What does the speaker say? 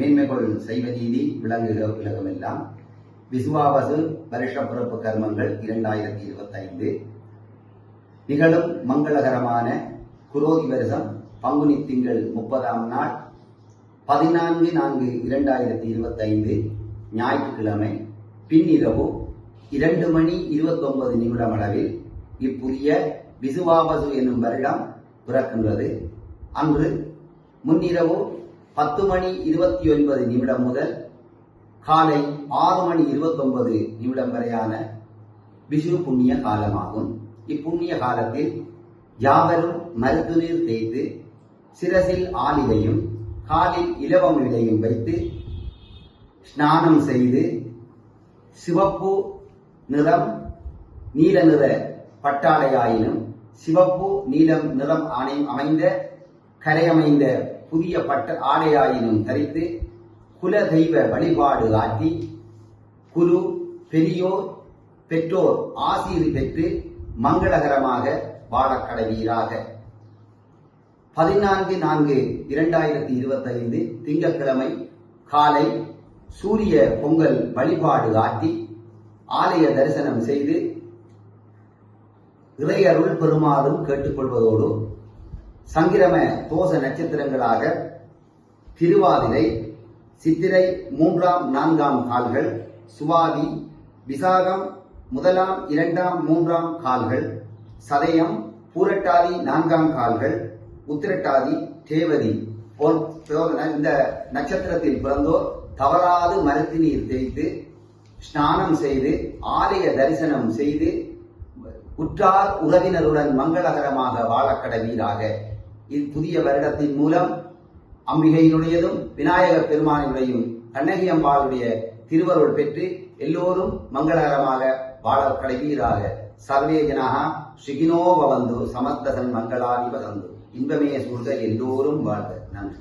மேன்மைகள் செய்வ நீதி விளங்குக உலகமெல்லாம். விசுவாவசு வருஷ பிறப்பு கர்மங்கள் இரண்டாயிரத்தி இருபத்தைந்து நிகழும் மங்களகரமான குரோதி வருஷம் பங்குனி திங்கள் முப்பதாம் நாள் பதினான்கு நான்கு இரண்டாயிரத்தி இருபத்தைந்து ஞாயிற்றுக்கிழமை பின்னிரவு இரண்டு மணி இருபத்தொன்பது நிமிடம் அளவில் இப்புதிய விசுவாவசு என்னும் வருடம் பிறக்கின்றது. அன்று முன்னிரவு பத்து மணி இருபத்தி ஒன்பது நிமிடம் முதல் காலை ஆறு மணி இருபத்தொன்பது நிமிடம் வரையான விஷு புண்ணிய காலமாகும். இப்புண்ணிய காலத்தில் யாவரும் மருத்துநீர் தேய்த்து சிரசில் ஆலிலையும் காலில் இலவம் இலையும் வைத்து ஸ்நானம் செய்து சிவப்பு நிறம் நீல நிற பட்டாடையாயினும் சிவப்பு நீலம் நிறம் ஆணையம் அமைந்த கரையமைந்த புதிய பட்ட ஆடையாயினும் தரித்து குல தெய்வ வழிபாடு ஆற்றி குரு பெரியோர் பெற்றோர் ஆசீர் பெற்று மங்களகரமாக வாழக் கடவீராக. பதினான்கு நான்கு இரண்டாயிரத்தி இருபத்தைந்து திங்கட்கிழமை காலை சூரிய பொங்கல் வழிபாடு ஆற்றி ஆலய தரிசனம் செய்து இறையருள் பெருமாறும் கேட்டுக்கொள்வதோடு சங்கிரம தோச நட்சத்திரங்களாக திருவாதிரை சித்திரை மூன்றாம் நான்காம் கால்கள் சுவாதி விசாகம் முதலாம் இரண்டாம் மூன்றாம் கால்கள் சதயம் பூரட்டாதி நான்காம் கால்கள் உத்திரட்டாதி தேவதி போன்ற இந்த நட்சத்திரத்தில் பிறந்தோர் தவறாது மரத்து நீர் தேய்த்து ஸ்நானம் செய்து ஆலய தரிசனம் செய்து உற்றார் உறவினருடன் மங்களகரமாக வாழக்கடவீராக இப்புதிய வருடத்தின் மூலம் அம்பிகையினுடையதும் விநாயகர் பெருமானினுடையும் கண்ணகி அம்பாளுடைய திருவருள் பெற்று எல்லோரும் மங்களகரமாக வாழ கடைவீராக. சர்வே ஜனகா ஸ்ரீகினோ பவந்து சமஸ்தசன் மங்களாதி வசந்து இன்பமே சூழ்க எல்லோரும் வாழ்க. நன்றி.